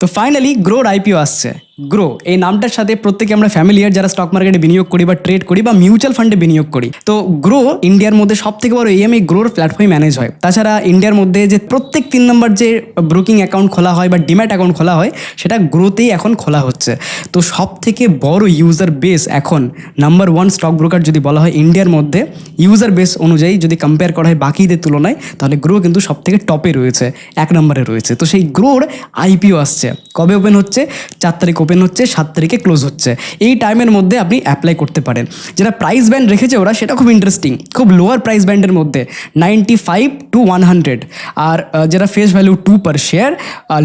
তো ফাইনালি গ্রোর আইপিও আসছে। গ্রো এই নামটার সাথে প্রত্যেকে আমরা ফ্যামিলিয়ার যারা স্টক মার্কেটে বিনিয়োগ করি বা ট্রেড করি বা মিউচুয়াল ফান্ডে বিনিয়োগ করি। তো গ্রো ইন্ডিয়ার মধ্যে সব থেকে বড় ইএমআই গ্রোর প্ল্যাটফর্মে ম্যানেজ হয়। তাছাড়া ইন্ডিয়ার মধ্যে যে প্রত্যেক তিন নম্বর যে ব্রোকিং অ্যাকাউন্ট খোলা হয় বা ডিম্যাট অ্যাকাউন্ট খোলা হয়, সেটা গ্রোতেই এখন খোলা হচ্ছে। তো সব থেকে বড় ইউজার বেস এখন নাম্বার ওয়ান স্টক ব্রোকার যদি বলা হয় ইন্ডিয়ার মধ্যে ইউজার বেস অনুযায়ী যদি কম্পেয়ার করা হয় বাকিদের তুলনায়, তাহলে গ্রো কিন্তু সব থেকে টপে রয়েছে, এক নম্বরে রয়েছে। তো সেই গ্রোর আইপিও আসছে। কবে ওপেন হচ্ছে? চার তারিখ ওপেন হচ্ছে, সাত তারিখে ক্লোজ হচ্ছে। এই টাইমের মধ্যে আপনি অ্যাপ্লাই করতে পারেন। যেটা প্রাইস ব্যান্ড রেখেছে, ওরা সেটা খুব ইন্টারেস্টিং খুব লোয়ার প্রাইস ব্যান্ডের মধ্যে ninety five two one hundred আর যেটা face value two per share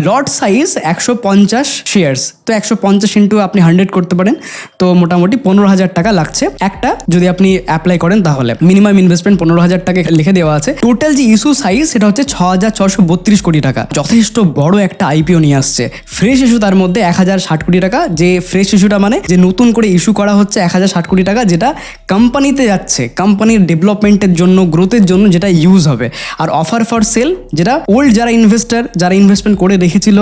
lot size একশো পঞ্চাশ শেয়ার্স তো একশো পঞ্চাশ ইন্টু আপনি হান্ড্রেড করতে পারেন। তো মোটামুটি পনেরো হাজার টাকা লাগছে। একটা, যদি আপনি অ্যাপ্লাই করেন তাহলে। মিনিমাম ইনভেস্টমেন্ট পনেরো হাজার টাকা লিখে দেওয়া আছে। টোটাল যে ইস্যু সাইজ সেটা হচ্ছে ছ হাজার ছশো বত্রিশ কোটি টাকা। যথেষ্ট বড় একটা আইপিও নিয়ে আসছে। ফ্রেশ ইস্যু তার মধ্যে এক হাজার ষাট কোটি টাকা, যে ফ্রেশ ইস্যুটা মানে যে নতুন করে ইস্যু করা হচ্ছে এক হাজার ষাট কোটি টাকা, যেটা কোম্পানিতে যাচ্ছে কোম্পানির ডেভেলপমেন্টের জন্য গ্রোথের জন্য যেটা ইউজ হবে। আর অফার ফর সেল যেটা ওল্ড যারা ইনভেস্টার যারা ইনভেস্টমেন্ট করে রেখেছিল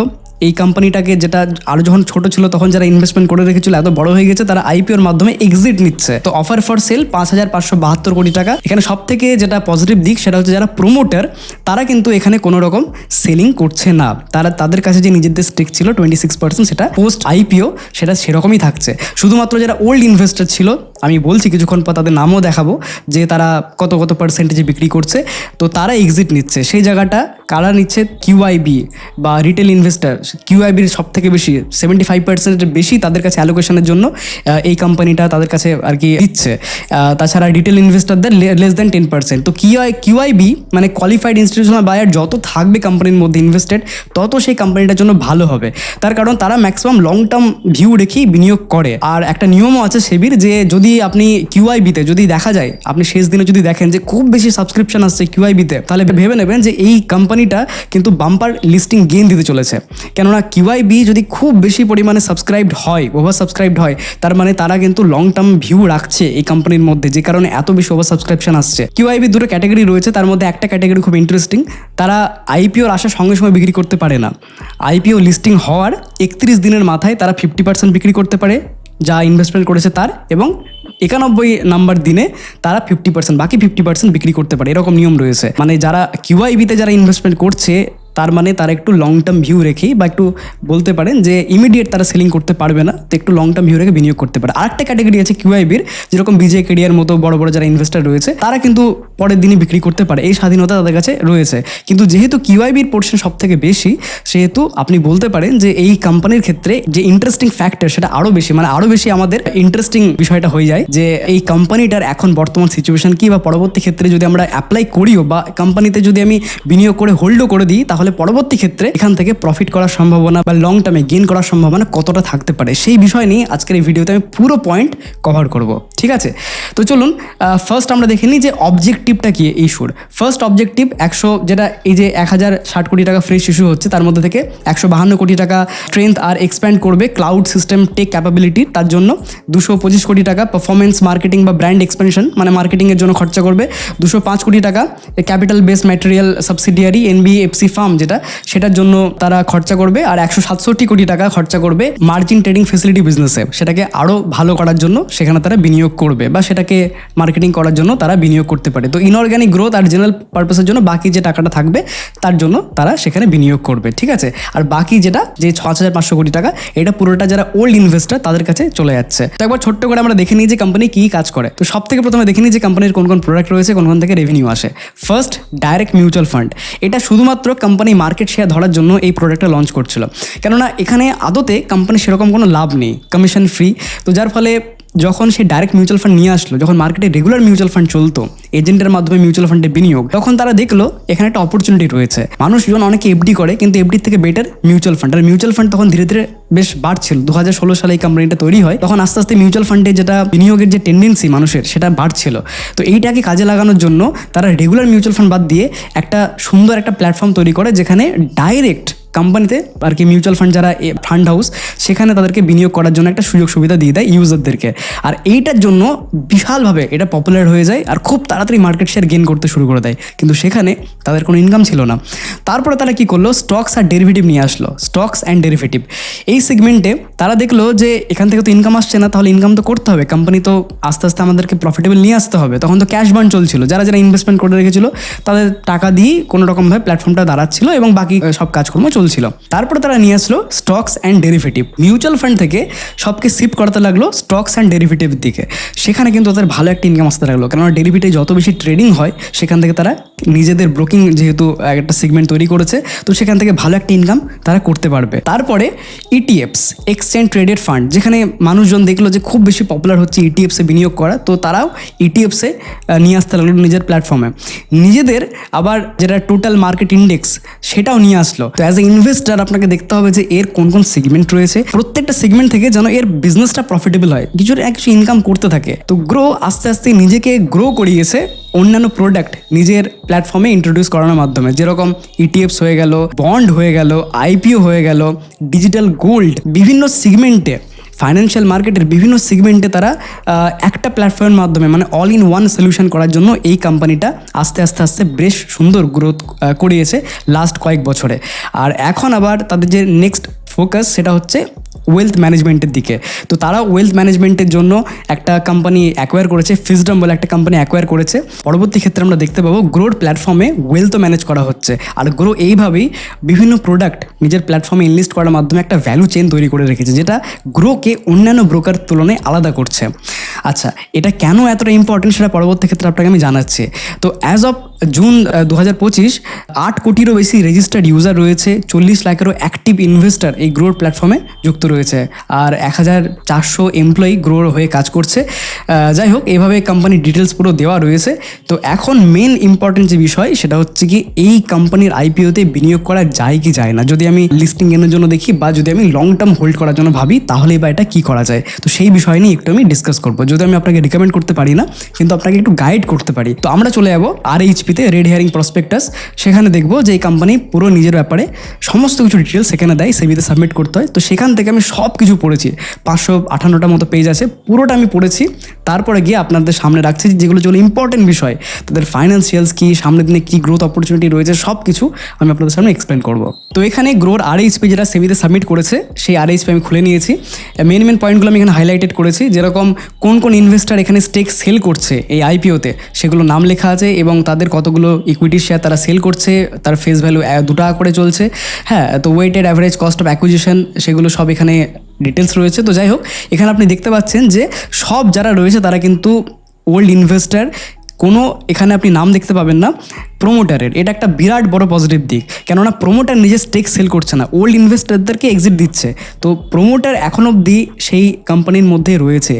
এই কোম্পানিটাকে যেটা আরও যখন ছোট ছিল, তখন যারা ইনভেস্টমেন্ট করে রেখেছিল, এত বড় হয়ে গেছে, তারা আইপিওর মাধ্যমে এক্সিট নিচ্ছে। তো অফার ফর সেল পাঁচ হাজার পাঁচশো বাহাত্তর কোটি টাকা। এখানে সব থেকে যেটা পজিটিভ দিক, সেটা হচ্ছে যারা প্রোমোটার তারা কিন্তু এখানে কোনো রকম সেলিং করছে না। তারা, তাদের কাছে যে নিজেদের স্টেক ছিল টোয়েন্টি সিক্স পার্সেন্ট সেটা পোস্ট আইপিও সেটা সেরকমই থাকছে। শুধুমাত্র যারা ওল্ড ইনভেস্টার ছিল, আমি বলছি কিছুক্ষণ পর তাদের নামও দেখাবো, যে তারা কত কত পার্সেন্টেজে বিক্রি করছে, তো তারা এক্সিট নিচ্ছে। সেই জায়গাটা কারা নিচ্ছে? কিউআইবি বা রিটেল ইনভেস্টার কিউআইবির সব থেকে বেশি সেভেন্টি ফাইভ পার্সেন্টের বেশি তাদের কাছে অ্যালোকেশনের জন্য এই কোম্পানিটা তাদের কাছে আর কি দিচ্ছে। তাছাড়া রিটেল ইনভেস্টারদের লেস দেন টেন পার্সেন্ট তো Q I Q I B মানে কোয়ালিফাইড ইনস্টিটিউশনাল বায়ার যত থাকবে কোম্পানির মধ্যে ইনভেস্টেড তত সেই কোম্পানিটার জন্য ভালো হবে। তার কারণ তারা ম্যাক্সিমাম লং টার্ম ভিউ রেখেই বিনিয়োগ করে। আর একটা নিয়মও আছে সেবির যে যদি আপনি কিউআইবিতে যদি দেখা যায়, আপনি শেষ দিনে যদি দেখেন যে খুব বেশি সাবস্ক্রিপশন আসছে কিউআইবিতে তাহলে ভেবে নেবেন যে এই কোম্পানিটা কিন্তু বাম্পার লিস্টিং গেন দিতে চলেছে। কেননা কিউআই বি যদি খুব বেশি পরিমাণে সাবস্ক্রাইবড হয় ওভার সাবস্ক্রাইবড হয়, তার মানে তারা কিন্তু লং টার্ম ভিউ রাখছে এই কোম্পানির মধ্যে, যে কারণে এত বেশি ওভার সাবস্ক্রিপশন আসছে। কিউআই বি দুটো ক্যাটাগরি রয়েছে, তার মধ্যে একটা ক্যাটাগরি খুব ইন্টারেস্টিং তারা আইপিওর আসার সঙ্গে সঙ্গে বিক্রি করতে পারে না। আইপিও লিস্টিং হওয়ার একত্রিশ দিনের মাথায় তারা ফিফটি পার্সেন্ট বিক্রি করতে পারে, যা ইনভেস্টমেন্ট করেছে তার, এবং একানব্বই নাম্বার দিনে তারা ফিফটি পার্সেন্ট বাকি ফিফটি পার্সেন্ট বিক্রি করতে পারে, এরকম নিয়ম রয়েছে। মানে যারা কিউআইবিতে যারা ইনভেস্টমেন্ট করছে তার মানে তারা একটু লং টার্ম ভিউ রেখেই বা একটু বলতে পারেন যে ইমিডিয়েট তারা সেলিং করতে পারবে না, তো একটু লং টার্ম ভিউ রেখে বিনিয়োগ করতে পারে। আরেকটা ক্যাটাগরি আছে কিউআইবির যেরকম বিজে কেডিয়ার মতো বড় বড় যারা ইনভেস্টার রয়েছে, তারা কিন্তু পরের দিনই বিক্রি করতে পারে। এই স্বাধীনতা তাদের কাছে রয়েছে। কিন্তু যেহেতু কিউআইবির পোর্শন সব থেকে বেশি, সেহেতু আপনি বলতে পারেন যে এই কোম্পানির ক্ষেত্রে যে ইন্টারেস্টিং ফ্যাক্টর সেটা আরও বেশি মানে আরও বেশি আমাদের ইন্টারেস্টিং বিষয়টা হয়ে যায় যে এই কোম্পানিটার এখন বর্তমান সিচুয়েশন কি বা পরবর্তী ক্ষেত্রে যদি আমরা অ্যাপ্লাই করিও বা কোম্পানিতে যদি আমি বিনিয়োগ করে হোল্ডও করে দিই, তাহলে পরবর্তী ক্ষেত্রে এখান থেকে প্রফিট করার সম্ভাবনা বা লং টার্মে গেইন করার সম্ভাবনা কতটা থাকতে পারে? সেই বিষয় নিয়ে আজকের এই ভিডিওতে আমি পুরো পয়েন্ট কভার করব। ঠিক আছে? তো চলুন ফার্স্ট আমরা দেখে নিই যে অবজেক্টিভটা কি ইস্যুর ফার্স্ট অবজেক্টিভ একশো যেটা এই যে এক হাজার ষাট কোটি টাকা ফ্রেশ ইস্যু হচ্ছে, তার মধ্যে থেকে একশো বাহান্ন কোটি টাকা স্ট্রেংথ আর এক্সপ্যান্ড করবে ক্লাউড সিস্টেম টেক ক্যাপাবিলিটি তার জন্য দুশো পঁচিশ কোটি টাকা পারফরমেন্স মার্কেটিং বা ব্র্যান্ড এক্সপেনশন মানে মার্কেটিংয়ের জন্য খরচা করবে। দুশো পাঁচ কোটি টাকা capital base material subsidiary NBFC firm যেটা, সেটার জন্য তারা খরচা করবে আর একশো সাতষট্টি কোটি টাকা খরচা করবে মার্জিন ট্রেডিং ফেসিলিটি বিজনেসে সেটাকে আরও ভালো করার জন্য সেখানে তারা বিনিয়োগ করবে বা সেটাকে মার্কেটিং করার জন্য তারা বিনিয়োগ করতে পারে। তো ইনঅর্গ্যানিক গ্রোথ আর জেনারেল পারপাসের জন্য বাকি যে টাকাটা থাকবে, তার জন্য তারা সেখানে বিনিয়োগ করবে, ঠিক আছে? আর বাকি যেটা, যে ছ হাজার পাঁচশো কোটি টাকা, এটা পুরোটা যারা ওল্ড ইনভেস্টার তাদের কাছে চলে যাচ্ছে। তো একবার ছোট্ট করে আমরা দেখে নিই যে কোম্পানি কী কাজ করে। তো সব থেকে প্রথমে দেখে নিই যে কোম্পানির কোন কোন প্রোডাক্ট রয়েছে, কোন কোন থেকে রেভিনিউ আসে। ফার্স্ট ডাইরেক্ট মিউচুয়াল ফান্ড এটা শুধুমাত্র কোম্পানি মার্কেট শেয়ার ধরার জন্য এই প্রোডাক্টটা লঞ্চ করছিল। কেননা এখানে আদতে কোম্পানি সেরকম কোনো লাভ নেই কমিশন ফ্রি তো যার ফলে যখন সে ডাইরেক্ট মিউচুয়াল ফান্ড নিয়ে আসলো, যখন মার্কেটে রেগুলার মিউচুয়াল ফান্ড চলতো এজেন্টের মাধ্যমে মিউচুয়াল ফান্ডে বিনিয়োগ, তখন তারা দেখল, এখানে একটা অপরচুনিটি রয়েছে। মানুষজন অনেকে এফডি করে, কিন্তু এফডির থেকে বেটার মিউচুয়াল ফান্ড আর মিউচুয়াল ফান্ড তখন ধীরে ধীরে বেশ বাড়ছিল। দু হাজার ষোলো সালে এই কোম্পানিটা তৈরি হয়, তখন আস্তে আস্তে মিউচুয়াল ফান্ডে যেটা বিনিয়োগের যে টেন্ডেন্সি মানুষের, সেটা বাড়ছিল। তো এইটাকে কাজে লাগানোর জন্য তারা রেগুলার মিউচুয়াল ফান্ড বাদ দিয়ে একটা সুন্দর একটা প্ল্যাটফর্ম তৈরি করে, যেখানে ডাইরেক্ট কোম্পানিতে আর কি মিউচুয়াল ফান্ড যারা ফান্ড হাউস সেখানে তাদেরকে বিনিয়োগ করার জন্য একটা সুযোগ সুবিধা দিয়ে দেয় ইউজারদেরকে আর এইটার জন্য বিশালভাবে এটা পপুলার হয়ে যায় আর খুব তাড়াতাড়ি মার্কেট শেয়ার গেন করতে শুরু করে দেয়। কিন্তু সেখানে তাদের কোনো ইনকাম ছিল না। তারপরে তারা কি করল? স্টকস আর ডেরিভেটিভ নিয়ে আসলো। স্টকস অ্যান্ড ডেরিভেটিভ এই সেগমেন্টে তারা দেখল যে এখান থেকে তো ইনকাম আসছে না, তাহলে ইনকাম তো করতে হবে। কোম্পানি তো আস্তে আস্তে আমাদেরকে প্রফিটেবল নিয়ে আসতে হবে। তখন তো ক্যাশ বার্ন চলছিল। যারা যারা ইনভেস্টমেন্ট করে রেখেছিল, তাদের টাকা দিয়েই কোনো রকমভাবে প্ল্যাটফর্মটা দাঁড়াচ্ছিল এবং বাকি সব কাজকর্ম চলছিল তারপরে তারা নিয়ে আসলো stocks and derivative mutual fund থেকে সবকে শিফট করতে লাগল স্টকস অ্যান্ড ডেরিভেটিভের দিকে। সেখানে কিন্তু তাদের ভালো একটা ইনকাম আসতে লাগল কেননা ডেরিভেটিভ যত বেশি ট্রেডিং হয়, সেখান থেকে তারা নিজেদের ব্রোকিং যেহেতু একটা সেগমেন্ট তৈরি করেছে, তো সেখান থেকে ভালো একটা ইনকাম তারা করতে পারবে। তারপরে E ETFs exchange traded fund যেখানে মানুষজন দেখল যে খুব বেশি পপুলার হচ্ছে E ইটিএফসে বিনিয়োগ করা, তো তারাও E ইটিএফসে নিয়ে আসতে লাগল নিজের প্ল্যাটফর্মে নিজেদের আবার যেটা টোটাল মার্কেট ইন্ডেক্স সেটাও নিয়ে আসলো। তো অ্যাজ এ ইনভেস্টার আপনাকে দেখতে হবে যে এর কোন কোন সেগমেন্ট রয়েছে। প্রত্যেকটা সেগমেন্ট থেকে যেন এর বিজনেসটা প্রফিটেবল হয়। কিছু না কিছু ইনকাম করতে থাকে। তো গ্রো আস্তে আস্তে নিজেকে গ্রো করিয়েছে অন্যান্য প্রোডাক্ট নিজের প্ল্যাটফর্মে ইন্ট্রোডিউস করানোর মাধ্যমে। যেরকম ইটিএফস হয়ে গেল বন্ড হয়ে গেল আইপিও হয়ে গেল ডিজিটাল গোল্ড বিভিন্ন সেগমেন্টে ফাইন্যান্সিয়াল মার্কেটের বিভিন্ন সিগমেন্টে তারা একটা প্ল্যাটফর্মের মাধ্যমে মানে অল ইন ওয়ান সলিউশন করার জন্য এই কোম্পানিটা আস্তে আস্তে আস্তে বেশ সুন্দর গ্রোথ করিয়েছে লাস্ট কয়েক বছরে। আর এখন আবার তাদের যে নেক্সট ফোকাস সেটা হচ্ছে ওয়েলথ ম্যানেজমেন্টের দিকে। তো তারা ওয়েলথ ম্যানেজমেন্টের জন্য একটা কোম্পানি অ্যাকোয়ার করেছে ফিজডম বলে একটা কোম্পানি অ্যাকোয়ার করেছে। পরবর্তী ক্ষেত্রে আমরা দেখতে পাবো গ্রোর প্ল্যাটফর্মে ওয়েলথও ম্যানেজ করা হচ্ছে। আর গ্রো এইভাবেই বিভিন্ন প্রোডাক্ট নিজের প্ল্যাটফর্মে ইনলিস্ট করার মাধ্যমে একটা ভ্যালু চেন তৈরি করে রেখেছে, যেটা গ্রোকে অন্যান্য ব্রোকার তুলনায় আলাদা করছে। আচ্ছা এটা কেন এতটা ইম্পর্টেন্ট সেটা পরবর্তী ক্ষেত্রে আপনাকে আমি জানাচ্ছি। তো অ্যাজ অফ জুন দু হাজার পঁচিশ, আট কোটিরও বেশি রেজিস্টার্ড ইউজার রয়েছে, চল্লিশ লাখেরও অ্যাক্টিভ ইনভেস্টার এই গ্রোর প্ল্যাটফর্মে যুক্ত রয়েছে। আর এক হাজার চারশো এমপ্লয়ি গ্রোর হয়ে কাজ করছে। যাই হোক এইভাবে কোম্পানির ডিটেলস পুরো দেওয়া রয়েছে। তো এখন মেন ইম্পর্টেন্ট যে বিষয়, সেটা হচ্ছে কি এই কোম্পানির আইপিওতে বিনিয়োগ করা যায় কি যায় না। যদি আমি লিস্টিং এর জন্য দেখি বা যদি আমি লং টার্ম হোল্ড করার জন্য ভাবি, তাহলে বা এটা কি করা যায়? তো সেই বিষয় নিয়ে একটু আমি ডিসকাস করব। যদি আমি আপনাকে রিকমেন্ড করতে পারি না, কিন্তু আপনাকে একটু গাইড করতে পারি। তো আমরা চলে যাব আর এইচপিতে রেড হেয়ারিং প্রসপেক্টাস সেখানে দেখব যে এই কোম্পানি পুরো নিজের ব্যাপারে সমস্ত কিছু ডিটেলস সেখানে দেয় সেবিতে সাবমিট করতে হয়। তো সেখান থেকে আমি সব কিছু পড়েছি। পাঁচশো আঠান্নটা মতো পেজ আছে, পুরোটা আমি পড়েছি। তারপরে গিয়ে আপনাদের সামনে রাখছি যেগুলো যেগুলো ইম্পর্টেন্ট বিষয়, তাদের ফাইন্যান্সিয়ালস কি, সামনের দিনে কী গ্রোথ অপরচুনিটি রয়েছে সব কিছু আমি আপনাদের সামনে এক্সপ্লেন করব। তো এখানে গ্রোর আর এইচপি যেটা সেবিতে সাবমিট করেছে, সেই আর এইচপি আমি খুলে নিয়েছি। মেন মেন পয়েন্টগুলো আমি এখানে হাইলাইটেড করেছি, যেরকম কোন কোন ইনভেস্টার এখানে স্টেক সেল করছে এই আইপিওতে সেগুলো নাম লেখা আছে এবং তাদের কতগুলো ইকুইটি শেয়ার তারা সেল করছে, তার ফেস ভ্যালু দু টাকা করে চলছে। হ্যাঁ তো weighted average cost of acquisition সেগুলো সব এখানে ডিটেলস রয়েছে। তো যাই হোক, এখানে আপনি দেখতে পাচ্ছেন যে সব যারা রয়েছে তারা কিন্তু ওল্ড ইনভেস্টার কোনো এখানে আপনি নাম দেখতে পাবেন না। প্রোমোটারের এটা একটা বিরাট বড় পজিটিভ দিক। কেননা প্রোমোটার নিজের স্টেক সেল করছে না ওল্ড ইনভেস্টারদেরকে এক্সিট দিচ্ছে। তো প্রোমোটার এখন অবধি সেই কোম্পানির মধ্যে রয়েছে।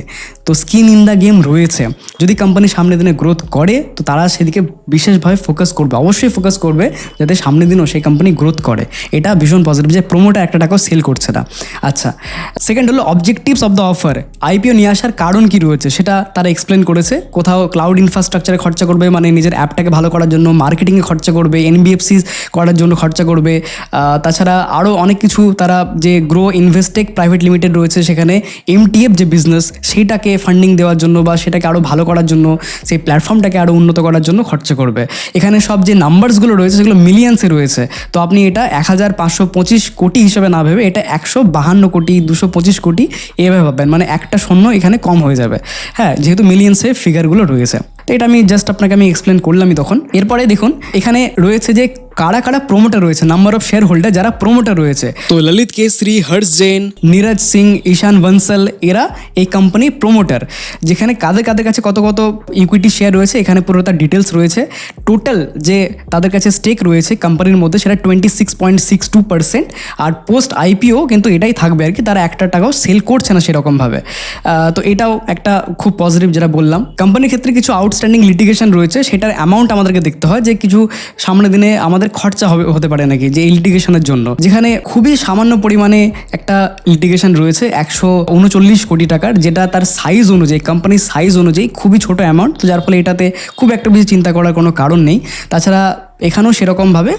তো স্কিন ইন দ্য গেম রয়েছে। যদি কোম্পানি সামনের দিনে গ্রোথ করে, তো তারা সেদিকে বিশেষভাবে ফোকাস করবে। অবশ্যই ফোকাস করবে, যাতে সামনের দিনও সেই কোম্পানি গ্রোথ করে। এটা ভীষণ পজিটিভ যে প্রোমোটার একটা টাকাও সেল করছে না। আচ্ছা সেকেন্ড হলো objectives of the offer IPO নিয়ে আসার কারণ কি রয়েছে, সেটা তারা এক্সপ্লেন করেছে। কোথাও ক্লাউড ইনফ্রাস্ট্রাকচারে খরচা করবে মানে নিজের অ্যাপটাকে ভালো করার জন্য মার্কেটিংয়ে খরচা করবে এনবিএফসি করার জন্য খরচা করবে তাছাড়া আরও অনেক কিছু তারা যে গ্রো ইনভেস্টেক প্রাইভেট লিমিটেড রয়েছে সেখানে এমটিএফ যে বিজনেস সেইটাকে ফান্ডিং দেওয়ার জন্য বা সেটাকে আরও ভালো করার জন্য, সেই প্ল্যাটফর্মটাকে আরও উন্নত করার জন্য খরচা করবে। এখানে সব যে নাম্বারসগুলো রয়েছে সেগুলো মিলিয়ন্সে রয়েছে। তো আপনি এটা এক হাজার পাঁচশো পঁচিশ কোটি হিসেবে না ভেবে এটা একশো বাহান্ন কোটি, দুশো পঁচিশ কোটি এভাবে ভাববেন। মানে একটা শূন্য এখানে কম হয়ে যাবে। হ্যাঁ যেহেতু মিলিয়ন্সে ফিগারগুলো রয়েছে। তো এটা আমি জাস্ট আপনাকে আমি এক্সপ্লেন করলামই তখন। এরপরে দেখুন এখানে রয়েছে যে কারা কারা প্রোমোটার রয়েছে নাম্বার অফ শেয়ার হোল্ডার যারা প্রোমোটার রয়েছে। তো ললিত কেসরি হর্ষ জৈন নীরজ সিং ঈশান বনসল এরা এই কোম্পানি প্রোমোটার যেখানে কাদের কাদের কাছে কত কত ইকুইটি শেয়ার রয়েছে এখানে পুরো তার ডিটেলস রয়েছে। টোটাল যে তাদের কাছে স্টেক রয়েছে কোম্পানির মধ্যে সেটা twenty six point six two percent আর পোস্ট আইপিও কিন্তু এটাই থাকবে আর কি তারা একটা টাকাও সেল করছে না সেরকমভাবে। তো এটাও একটা খুব পজিটিভ যেটা বললাম। কোম্পানির ক্ষেত্রে কিছু আউটস্ট্যান্ডিং লিটিগেশন রয়েছে সেটার অ্যামাউন্ট আমাদেরকে দেখতে হয় যে কিছু সামনে দিনে আমাদের খরচা হবে, হতে পারে নাকি যে এই লিটিগেশনের জন্য। যেখানে খুবই সামান্য পরিমাণে একটা লিটিগেশন রয়েছে একশো উনচল্লিশ কোটি টাকার, যেটা তার সাইজ অনুযায়ী কোম্পানির সাইজ অনুযায়ী খুবই ছোট অ্যামাউন্ট তো যার ফলে এটাতে খুব একটা বেশি চিন্তা করার কোনো কারণ নেই। তাছাড়া এখানেও সেরকমভাবে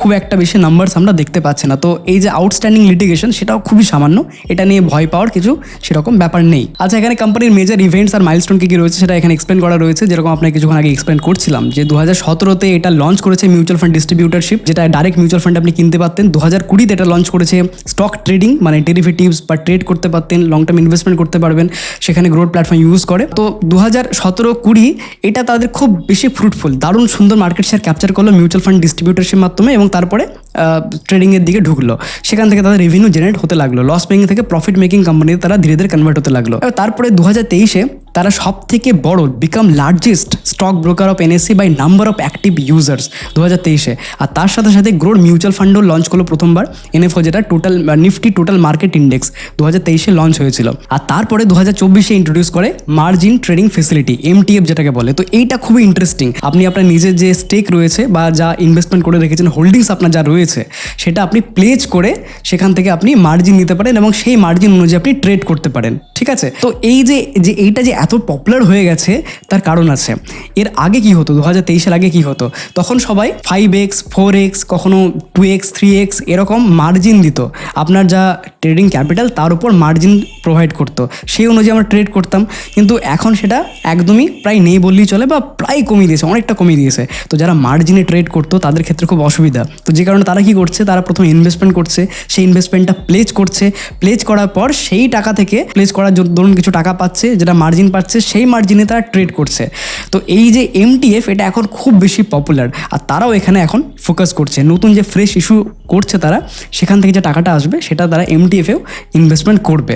খুব একটা বেশি নাম্বারস আমরা দেখতে পাচ্ছি না। তো এই যে আউটস্ট্যান্ডিং লিটিগেশন সেটাও খুবই সামান্য। এটা নিয়ে ভয় পাওয়ার কিছু সেরকম ব্যাপার নেই। আচ্ছা এখানে কোম্পানির মেজর ইভেন্টস আর মাইলস্টোন কি কি রয়েছে সেটা এখানে এক্সপ্লেন করা রয়েছে। যেরকম আপনাকে কিছুক্ষণ আগে এক্সপ্লেন করছিলাম যে দু হাজার সতেরোতে এটা লঞ্চ করেছে মিউচুয়াল ফান্ড ডিস্ট্রিবিউটারশিপ যেটা ডাইরেক্ট মিউচুয়াল ফান্ড আপনি কিনতে পারতেন। দু হাজার কুড়িতে এটা লঞ্চ করেছে স্টক ট্রেডিং মানে ডেরিভেটিভস বা ট্রেড করতে পারতেন লং টার্ম ইনভেস্টমেন্ট করতে পারবেন, সেখানে গ্রোথ প্ল্যাটফর্ম ইউজ করে। তো দু হাজার সতেরো কুড়ি এটা তাদের খুব বেশি ফ্রুটফুল দারুণ সুন্দর মার্কেট শেয়ার ক্যাপচার করল মিউচুয়াল ফান্ড ডিস্ট্রিবিউটারশিপ মাধ্যমে এবং তারপরে ট্রেডিংয়ের দিকে ঢুকলো। সেখান থেকে তাদের রেভিনিউ জেনারেট হতে লাগল। লস মেকিং থেকে প্রফিট মেকিং কোম্পানিতে তারা ধীরে ধীরে কনভার্ট হতে লাগল। তারপরে দু হাজার তেইশে তারা সব থেকে বড় become largest stock broker of NSC by number of active users দু হাজার তেইশে। আর তার সাথে সাথে গ্রোর মিউচুয়াল ফান্ডও লঞ্চ করল প্রথমবার এনএফও যেটা total Nifty total market index দু হাজার তেইশে লঞ্চ হয়েছিল। আর তারপরে দু হাজার চব্বিশে ইন্ট্রোডিউস করে মার্জিন ট্রেডিং ফেসিলিটি এমটিএফ যেটাকে বলে। তো এইটা খুবই ইন্টারেস্টিং আপনি আপনার নিজের যে স্টেক রয়েছে বা যা ইনভেস্টমেন্ট করে রেখেছেন হোল্ডিংস আপনার যা রয়েছে, সেটা আপনি প্লেজ করে সেখান থেকে আপনি মার্জিন নিতে পারেন এবং সেই মার্জিন অনুযায়ী আপনি ট্রেড করতে পারেন। ঠিক আছে? তো এই যে এইটা যে এত পপুলার হয়ে গেছে, তার কারণ আছে। এর আগে কি হতো? দু হাজার তেইশের আগে কি হতো? তখন সবাই ফাইভ এক্স ফোর এক্স কখনো টু এক্স থ্রি এক্স এরকম মার্জিন দিত। আপনার যা ট্রেডিং ক্যাপিটাল তার উপর মার্জিন প্রোভাইড করতো। সেই অনুযায়ী আমরা ট্রেড করতাম। কিন্তু এখন সেটা একদমই প্রায় নেই বললেই চলে বা প্রায় কমিয়ে দিয়েছে, অনেকটা কমিয়ে দিয়েছে। তো যারা মার্জিনে ট্রেড করতো, তাদের ক্ষেত্রে খুব অসুবিধা। তো যে কারণে তারা কি করছে? তারা প্রথমে ইনভেস্টমেন্ট করছে। সেই ইনভেস্টমেন্টটা প্লেজ করছে। প্লেজ করার পর সেই টাকা থেকে প্লেজ করার ধরুন কিছু টাকা পাচ্ছে, যেটা মার্জিন পাচ্ছে সেই মার্জিনে তারা ট্রেড করছে। তো এই যে এমটিএফ এটা এখন খুব বেশি পপুলার আর তারাও এখানে এখন ফোকাস করছে। নতুন যে ফ্রেশ ইস্যু করছে তারা, সেখান থেকে যে টাকাটা আসবে, সেটা তারা এমটিএফেও ইনভেস্টমেন্ট করবে।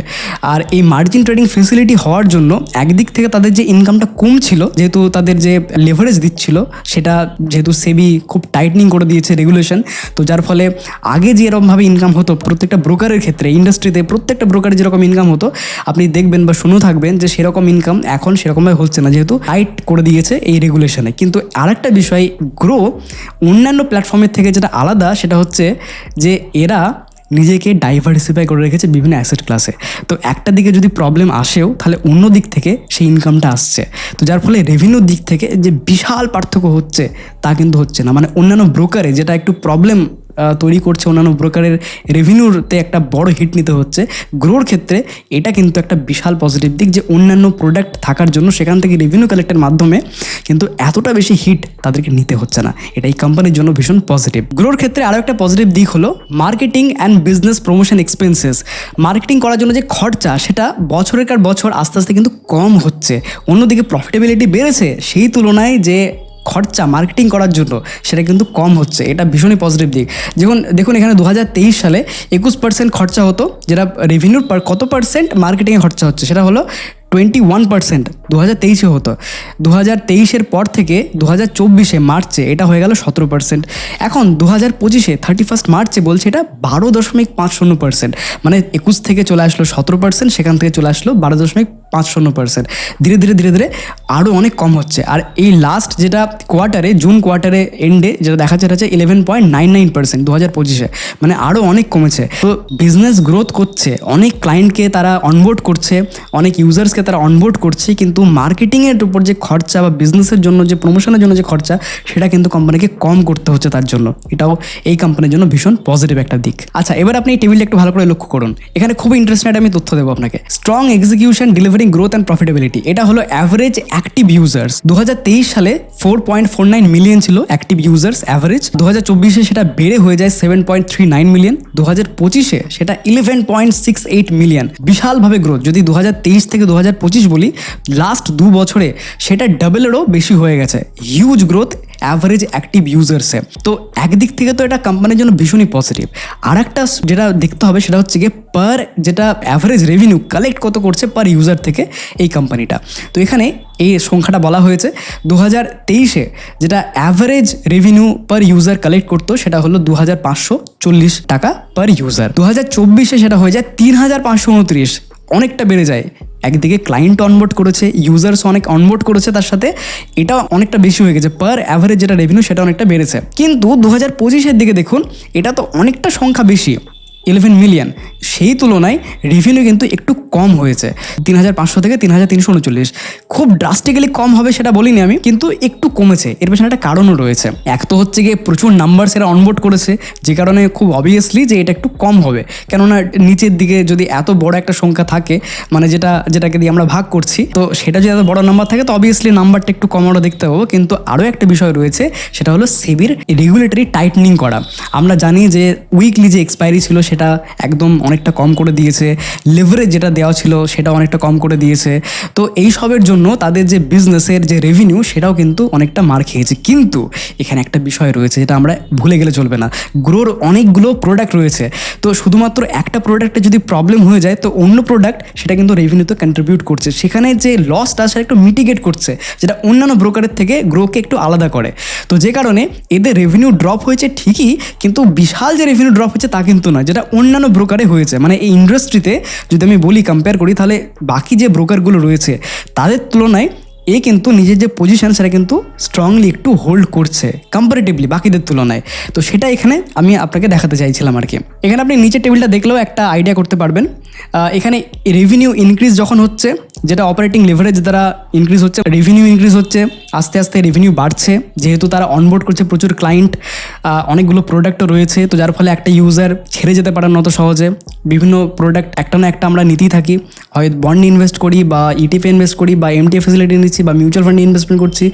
আর এই মার্জিন ট্রেডিং ফেসিলিটি হওয়ার জন্য একদিক থেকে তাদের যে ইনকামটা কম ছিল যেহেতু তাদের যে লেভারেজ দিচ্ছিল, সেটা যেহেতু সেবি খুব টাইটনিং করে দিয়েছে রেগুলেশন তো যার ফলে আগে যে এরকমভাবে ইনকাম হতো, প্রত্যেকটা ব্রোকারের ক্ষেত্রে ইন্ডাস্ট্রিতে প্রত্যেকটা ব্রোকারের যেরকম ইনকাম হতো, আপনি দেখবেন বা শুনেও থাকবেন যে সেরকম ইনকাম এখন সেরকমভাবে হচ্ছে না, যেহেতু হাইট করে দিয়েছে এই রেগুলেশনে কিন্তু আরেকটা বিষয় গ্রো অন্যান্য প্ল্যাটফর্মের থেকে যেটা আলাদা, সেটা হচ্ছে যে এরা নিজেকে ডাইভার্সিফাই করে রেখেছে বিভিন্ন অ্যাসেট ক্লাসে তো একটা দিকে যদি প্রবলেম আসেও, তাহলে অন্য দিক থেকে সেই ইনকামটা আসছে। তো যার ফলে রেভিনিউর দিক থেকে যে বিশাল পার্থক্য হচ্ছে, তা কিন্তু হচ্ছে না। মানে অন্যান্য ব্রোকারে যেটা একটু প্রবলেম তৈরি করছে অন্যান্য ব্রোকারের রেভিনিউতে একটা বড় হিট নিতে হচ্ছে। গ্রোর ক্ষেত্রে এটা কিন্তু একটা বিশাল পজিটিভ দিক যে অন্যান্য প্রোডাক্ট থাকার জন্য সেখান থেকে রেভিনিউ কালেক্টের মাধ্যমে কিন্তু এতটা বেশি হিট তাদেরকে নিতে হচ্ছে না। এটা এই কোম্পানির জন্য ভীষণ পজিটিভ গ্রোর ক্ষেত্রে আরও একটা পজিটিভ দিক হলো marketing and business promotion expenses marketing করার জন্য যে খরচা সেটা বছরের কার বছর আস্তে আস্তে কিন্তু কম হচ্ছে। অন্যদিকে প্রফিটেবিলিটি বেড়েছে, সেই তুলনায় যে খরচা মার্কেটিং করার জন্য সেটা কিন্তু কম হচ্ছে। এটা ভীষণই পজিটিভ দিক। যখন দেখুন এখানে দু হাজার তেইশ সালে একুশ পার্সেন্ট খরচা হতো, যেটা রেভিনিউর কত পার্সেন্ট মার্কেটিংয়ে খরচা হচ্ছে, সেটা হলো টোয়েন্টি ওয়ান পার্সেন্ট দু হাজার তেইশে হতো। দু হাজার তেইশের পর থেকে দু হাজার চব্বিশে মার্চে এটা হয়ে গেল সতেরো পার্সেন্ট এখন দু হাজার পঁচিশে থার্টি ফার্স্ট মার্চে বলছে এটা বারো দশমিক পাঁচ শূন্য পার্সেন্ট মানে একুশ থেকে চলে আসলো সতেরো পার্সেন্ট সেখান থেকে চলে আসলো বারো দশমিক পাঁচ শূন্য পার্সেন্ট ধীরে ধীরে ধীরে ধীরে আরও অনেক কম হচ্ছে। আর এই লাস্ট যেটা কোয়ার্টারে জুন কোয়ার্টারে এন্ডে যেটা দেখা যাচ্ছে হচ্ছে eleven point nine nine percent দু হাজার পঁচিশে। মানে আরও অনেক কমেছে। তো বিজনেস গ্রোথ করছে, অনেক ক্লায়েন্টকে তারা অনবোর্ড করছে, অনেক ইউজার্সকে তারা অনবোর্ড করছে, কিন্তু মার্কেটিংয়ের উপর যে খরচা বা বিজনেসের জন্য যে প্রমোশনের জন্য যে খরচা, সেটা কিন্তু কোম্পানিকে কম করতে হচ্ছে তার জন্য। এটাও এই কোম্পানির জন্য ভীষণ পজিটিভ একটা দিক। আচ্ছা এবার আপনি এই টেবিলটা একটু ভালো করে লক্ষ্য করুন। এখানে খুবই ইন্টারেস্টেড আমি তথ্য দেবো আপনাকে। Strong execution delivering growth and profitability এটা হলো অ্যাভারেজ অ্যাক্টিভ ইউজার্স দু সালে four point four nine million ছিল অ্যাক্টিভ ইউজার্স অ্যাভারেজ দু হাজার চব্বিশে সেটা বেড়ে হয়ে যায় seven point three nine million দু হাজার পঁচিশে সেটা eleven point six eight million বিশালভাবে গ্রোথ যদি দু হাজার তেইশ থেকে দু হাজার পঁচিশ বলি লাস্ট দু বছরে সেটা ডাবলেরও বেশি হয়ে গেছে। হিউজ গ্রোথ অ্যাভারেজ অ্যাক্টিভ ইউজার্সে তো একদিক থেকে তো এটা কোম্পানির জন্য ভীষণই পজিটিভ আর একটা যেটা দেখতে হবে সেটা হচ্ছে গিয়ে পার যেটা অ্যাভারেজ রেভিনিউ কালেক্ট কত করছে পার ইউজার থেকে এই কোম্পানিটা তো এখানে এই সংখ্যাটা বলা হয়েছে দু হাজার তেইশে যেটা average revenue per user collect করতো সেটা হলো দু হাজার পাঁচশো চল্লিশ টাকা পার ইউজার দু হাজার চব্বিশে সেটা হয়ে যায় তিন হাজার পাঁচশো উনত্রিশ। অনেকটা বেড়ে যায়। একদিকে ক্লায়েন্ট অনবোর্ড করেছে ইউজার্স অনেক অনবোর্ড করেছে তার সাথে, এটা অনেকটা বেশি হয়ে গেছে। পার অ্যাভারেজ যেটা রেভিনিউ সেটা অনেকটা বেড়েছে। কিন্তু দু হাজার পঁচিশের দিকে দেখুন, এটা তো অনেকটা সংখ্যা বেশি। ইলেভেন মিলিয়ন সেই তুলনায় রেভিনিউ কিন্তু একটু কম হয়েছে। তিন হাজার পাঁচশো থেকে তিন হাজার তিনশো উনচল্লিশ। খুব ড্রাস্টিক্যালি কম হবে সেটা বলিনি আমি, কিন্তু একটু কমেছে। এর পেছনে একটা কারণও রয়েছে। এক তো হচ্ছে গিয়ে প্রচুর নাম্বার সেরা অনবোর্ড করেছে, যে কারণে খুব অবভিয়াসলি যে এটা একটু কম হবে। কেননা নিচের দিকে যদি এত বড় একটা সংখ্যা থাকে মানে যেটা, যেটাকে দিয়ে আমরা ভাগ করছি, তো সেটা যদি এত বড় নাম্বার থাকে, তো অবভিয়াসলি নাম্বারটা একটু কম আমরা দেখতে পাবো। কিন্তু আরও একটা বিষয় রয়েছে, সেটা হলো সেবির রেগুলেটরি টাইটনিং করা। আমরা জানি যে উইকলি যে এক্সপায়ারি ছিল সেটা একদম অনেকটা কম করে দিয়েছে। লেভারেজ যেটা দেওয়া ছিল সেটা অনেকটা কম করে দিয়েছে। তো এই সবের জন্য তাদের যে বিজনেসের যে রেভিনিউ সেটাও কিন্তু অনেকটা মার খেয়েছে। কিন্তু এখানে একটা বিষয় রয়েছে যেটা আমরা ভুলে গেলে চলবে না। গ্রোর অনেকগুলো প্রোডাক্ট রয়েছে। তো শুধুমাত্র একটা প্রোডাক্টে যদি প্রবলেম হয়ে যায়, তো অন্য প্রোডাক্ট সেটা কিন্তু রেভিনিউতে কন্ট্রিবিউট করছে। সেখানে যে লসটা সেটা একটু মিটিগেট করছে, যেটা অন্যান্য ব্রোকারের থেকে গ্রোকে একটু আলাদা করে। তো যে কারণে এদের রেভিনিউ ড্রপ হয়েছে ঠিকই, কিন্তু বিশাল যে রেভিনিউ ড্রপ হয়েছে তা কিন্তু না যেটা অন্যান্য ব্রোকারে হয়েছে। মানে এই ইন্ডাস্ট্রিতে যদি আমি বলি কম্পেয়ার করি, তাহলে বাকি যে ব্রোকারগুলো রয়েছে, তাদের তুলনায় এ কিন্তু নিজের যে পজিশন সেটা কিন্তু স্ট্রংলি একটু হোল্ড করছে কম্পারেটিভলি বাকিদের তুলনায়। তো সেটা এখানে আমি আপনাকে দেখাতে চাইছিলাম আর কি। এখানে আপনি নিচের টেবিলটা দেখলেও একটা আইডিয়া করতে পারবেন। এখানে রেভিনিউ ইনক্রিজ যখন হচ্ছে, যেটা অপারেটিং লেভারেজ দ্বারা ইনক্রিজ হচ্ছে রেভিনিউ ইনক্রিজ হচ্ছে, আস্তে আস্তে রেভিনিউ বাড়ছে, যেহেতু তারা অনবোর্ড করছে প্রচুর ক্লায়েন্ট অনেকগুলো প্রোডাক্টও রয়েছে, তো যার ফলে একটা ইউজার ছেড়ে যেতে পারেন অত সহজে বিভিন্ন প্রোডাক্ট একটা না একটা আমরা নিতেই থাকি। হয় বন্ড ইনভেস্ট করি বা ইটিপি ইনভেস্ট করি বা এমটিএফ ফেসিলিটি নিচ্ছি বা মিউচুয়াল ফান্ডে ইনভেস্টমেন্ট করছি,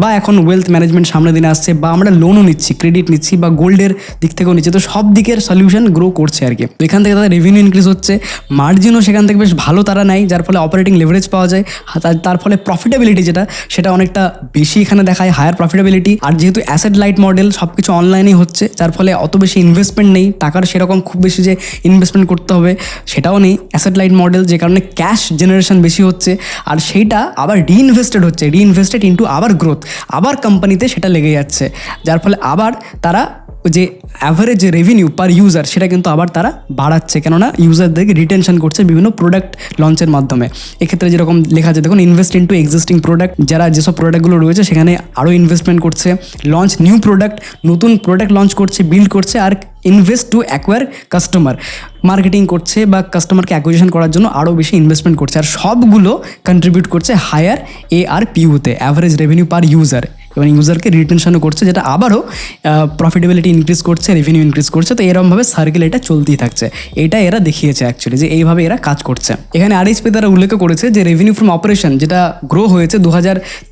বা এখন ওয়েলথ ম্যানেজমেন্ট সামনে দিনে আসছে, বা আমরা লোনও নিচ্ছি ক্রেডিট নিচ্ছি, বা গোল্ডের দিক থেকেও নিচ্ছি, তো সব দিকের সলিউশন গ্রো করছে আর কি। এখান থেকে তাদের রেভিনিউ ইনক্রিজ হচ্ছে মার্জিনও সেখান থেকে বেশ ভালো তারা নেয়, যার ফলে অপারেটিং লেভারেজ পাওয়া যায়। তার- ফলে প্রফিটেবিলিটি যেটা, সেটা অনেকটা বেশি এখানে দেখায় হায়ার প্রফিটেবিলিটি আর যেহেতু অ্যাসেট লাইট মডেল সব কিছু অনলাইনেই হচ্ছে, যার ফলে অত বেশি ইনভেস্টমেন্ট নেই। টাকার সেরকম খুব বেশি যে ইনভেস্টমেন্ট করতে হবে, সেটাও নেই। অ্যাসেট লাইট মডেল যে কারণে ক্যাশ জেনারেশন বেশি হচ্ছে। আর সেইটা আবার রিইনভেস্টেড হচ্ছে রিইনভেস্টেড ইন্টু আবার গ্রোথ আবার কোম্পানিতে সেটা লেগে যাচ্ছে। যার ফলে আবার তারা যে অ্যাভারেজ রেভিনিউ পার ইউজার সেটা কিন্তু আবার তারা বাড়াচ্ছে। কেননা ইউজারদেরকে রিটেনশন করছে বিভিন্ন প্রোডাক্ট লঞ্চের মাধ্যমে। এক্ষেত্রে যেরকম লেখা আছে, দেখুন ইনভেস্ট ইন্টু এক্সিস্টিং প্রোডাক্ট যারা যেসব প্রোডাক্টগুলো রয়েছে, সেখানে আরও ইনভেস্টমেন্ট করছে। লঞ্চ নিউ প্রোডাক্ট নতুন প্রোডাক্ট লঞ্চ করছে বিল্ড করছে, আর invest to acquire customer marketing করছে বা কাস্টমারকে অ্যাকুইজিশন করার জন্য আরও বেশি ইনভেস্টমেন্ট করছে। আর সবগুলো কন্ট্রিবিউট করছে হায়ার এ আর পিউতে অ্যাভারেজ রেভিনিউ পার ইউজার এবং ইউজারকে রিটেনশনও করছে, যেটা আবারও প্রফিটেবিলিটি ইনক্রিজ করছে রেভিনিউ ইনক্রিজ করছে, তো এরকমভাবে সার্কেল এটা চলতেই থাকছে। এটা এরা দেখিয়েছে অ্যাকচুয়ালি যে এইভাবে এরা কাজ করছে। এখানে আরএইচপি তারা উল্লেখ করেছে যে রেভিনিউ ফ্রম অপারেশন যেটা গ্রো হয়েছে দু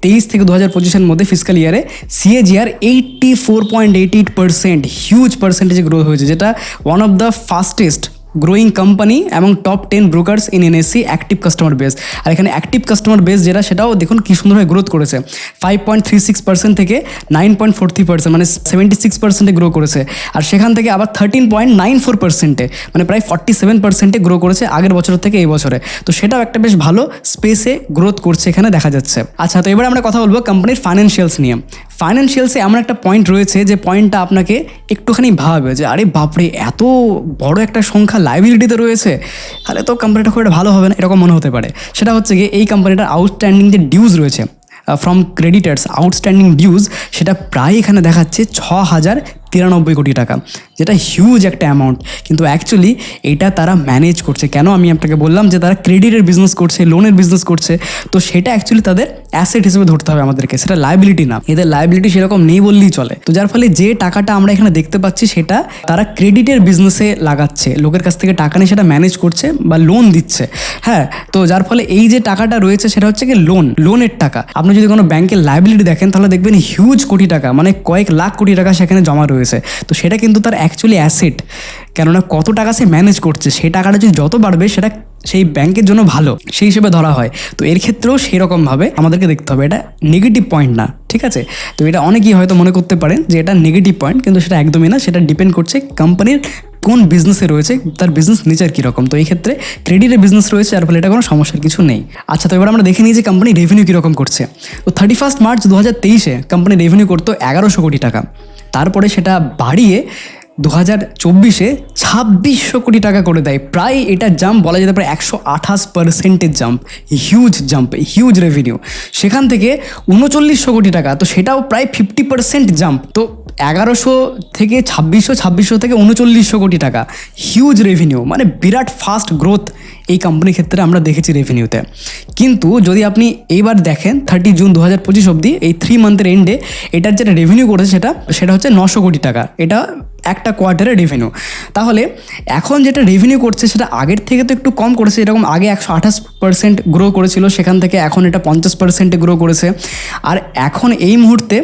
তেইশ থেকে দু হাজার পঁচিশের মধ্যে ফিজিক্যাল ইয়ারে CAGR eighty four point eight eight percent huge পার্সেন্টেজে grow হয়েছে, যেটা one of the fastest growing company এবং top ten brokers in NSC active customer base আর এখানে অ্যাক্টিভ কাস্টমার বেস যেটা, সেটাও দেখুন কী সুন্দরভাবে গ্রোথ করেছে। Five point three six percent থেকে nine point four three percent মানে সেভেন্টি সিক্স পার্সেন্টে গ্রো করেছে। আর সেখান থেকে আবার থার্টিন পয়েন্ট নাইন ফোর পার্সেন্টে মানে প্রায় ফর্টি সেভেন পার্সেন্টে গ্রো করেছে আগের বছর থেকে এই বছরে। তো সেটাও একটা বেশ ভালো স্পেসে গ্রোথ করছে এখানে দেখা যাচ্ছে। আচ্ছা তো এবার আমরা কথা বলব কোম্পানির ফাইন্যান্সিয়ালস নিয়ে। ফাইন্যান্সিয়ালসে এমন একটা পয়েন্ট রয়েছে যে পয়েন্টটা আপনাকে একটুখানি ভাবে যে, আরে বাপরে, এত বড় একটা সংখ্যা লাইবিলিটিতে রয়েছে, তাহলে তো কোম্পানিটা খুব একটা ভালো হবে না। এরকম মনে হতে পারে। সেটা হচ্ছে গিয়ে এই কোম্পানিটার আউটস্ট্যান্ডিং যে ডিউজ রয়েছে ফ্রম ক্রেডিটার্স আউটস্ট্যান্ডিং ডিউজ সেটা প্রায় এখানে দেখাচ্ছে ছ হাজার তিরানব্বই কোটি টাকা, যেটা হিউজ একটা অ্যামাউন্ট কিন্তু অ্যাকচুয়ালি এটা তারা ম্যানেজ করছে। কেন আমি আপনাকে বললাম যে তারা ক্রেডিটের বিজনেস করছে লোনের বিজনেস করছে? তো সেটা অ্যাকচুয়ালি তাদের অ্যাসেট হিসেবে ধরতে হবে আমাদেরকে। সেটা লাইবিলিটি না। এদের লাইবিলিটি সেরকম নেই বললেই চলে। তো যার ফলে যে টাকাটা আমরা এখানে দেখতে পাচ্ছি, সেটা তারা ক্রেডিটের বিজনেসে লাগাচ্ছে। লোকের কাছ থেকে টাকা নিয়ে সেটা ম্যানেজ করছে বা লোন দিচ্ছে। হ্যাঁ তো যার ফলে এই যে টাকাটা রয়েছে, সেটা হচ্ছে কি লোন লোনের টাকা। আপনি যদি কোনো ব্যাংকের লাইবিলিটি দেখেন, তাহলে দেখবেন হিউজ কোটি টাকা মানে কয়েক লাখ কোটি টাকা সেখানে জমা রয়েছে। তো সেটা কিন্তু তার অ্যাকচুয়ালি অ্যাসেট কেননা কত টাকা সে ম্যানেজ করছে সেই টাকাটা যদি যত বাড়বে, সেটা সেই ব্যাংকের জন্য ভালো, সেই হিসেবে ধরা হয়। তো এর ক্ষেত্রেও সেই রকমভাবে আমাদেরকে দেখতে হবে, এটা নেগেটিভ পয়েন্ট না, ঠিক আছে? তো এটা অনেকেই হয়তো মনে করতে পারেন যে এটা নেগেটিভ পয়েন্ট কিন্তু সেটা একদমই না, সেটা ডিপেন্ড করছে কোম্পানির কোন বিজনেসে রয়েছে, তার বিজনেস নেচার কীরকম। তো এই ক্ষেত্রে ক্রেডিটের বিজনেস রয়েছে, যার ফলে এটা কোনো সমস্যার কিছু নেই। আচ্ছা তো এবার আমরা দেখে নিই যে কোম্পানি রেভিনিউ কীরকম করছে। তো থার্টি ফার্স্ট মার্চ দু হাজার তেইশে কোম্পানি রেভিনিউ করতো এগারোশো কোটি টাকা। তারপরে সেটা বাড়িয়ে দু হাজার চব্বিশে ছাব্বিশশো কোটি টাকা করে দেয়। প্রায় এটা জাম্প বলা যেতে পারে একশো আঠাশ পার্সেন্টের jump huge jump huge revenue সেখান থেকে উনচল্লিশশো কোটি টাকা, তো সেটাও প্রায় ফিফটি পার্সেন্ট জাম্প তো এগারোশো থেকে ছাব্বিশশো ছাব্বিশশো থেকে উনচল্লিশশো কোটি টাকা। হিউজ রেভিনিউ মানে বিরাট ফাস্ট গ্রোথ এই কোম্পানির ক্ষেত্রে আমরা দেখেছি রেভিনিউতে কিন্তু যদি আপনি এইবার দেখেন থার্টি জুন দু হাজার পঁচিশ অব্দি এই থ্রি মান্থের এন্ডে এটার যেটা রেভিনিউ করেছে সেটা সেটা হচ্ছে নশো কোটি টাকা। এটা একটা কোয়ার্টারে রেভিনিউ তাহলে এখন যেটা রেভিনিউ করছে সেটা আগের থেকে তো একটু কম করেছে, এরকম আগে একশো আঠাশ পার্সেন্ট গ্রো করেছিল, সেখান থেকে এখন এটা পঞ্চাশ পার্সেন্টে গ্রো করেছে। আর এখন এই মুহূর্তে